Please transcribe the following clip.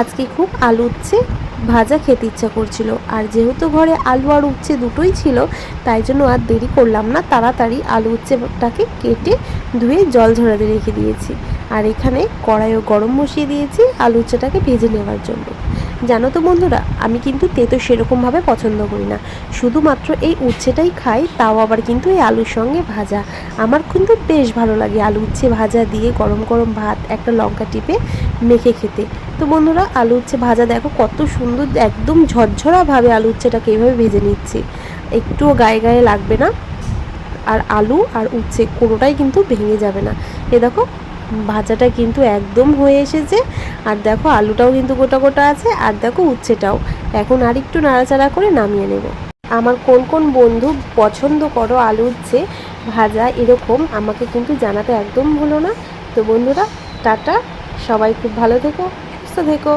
আজকে খুব আলু উচ্ছে, ভাজা খেতে ইচ্ছা করছিল। আর যেহেতু ঘরে আলু আর উচ্ছে দুটোই ছিল, তাই জন্য আর দেরি করলাম না। তাড়াতাড়ি আলু উচ্ছেটাকে কেটে ধুয়ে জল ঝরাতে রেখে দিয়েছি। আর এখানে কড়াইও গরম বসিয়ে দিয়েছি আলু উচ্ছেটাকে ভেজে নেওয়ার জন্য। জানো তো বন্ধুরা, আমি কিন্তু তেতো সেরকমভাবে পছন্দ করি না। শুধুমাত্র এই উচ্ছেটাই খাই, তাও আবার কিন্তু এই আলুর সঙ্গে ভাজা। আমার কিন্তু বেশ ভালো লাগে আলু উচ্ছে ভাজা দিয়ে গরম গরম ভাত, একটা লঙ্কা টিপে মেখে খেতে। তো বন্ধুরা, আলু উচ্ছে ভাজা দেখো কত সুন্দর, একদম ঝরঝরাভাবে আলু উচ্ছেটাকে এইভাবে ভেজে নিচ্ছি। একটুও গায়ে গায়ে লাগবে না। আর আলু আর উচ্ছে কোনোটাই কিন্তু ভেঙে যাবে না। এ দেখো ভাজাটা কিন্তু একদম হয়ে এসেছে। আর দেখো আলুটাও কিন্তু গোটা গোটা আছে, আর দেখো উচ্ছেটাও। এখন আর একটু নাড়াচাড়া করে নামিয়ে নেব। আমার কোন কোন বন্ধু পছন্দ করো আলু উচ্ছে, ভাজা এরকম, আমাকে কিন্তু জানাতে একদম ভুলো না। তো বন্ধুরা, টাটা। সবাই খুব ভালো থেকো, সুস্থ থেকো।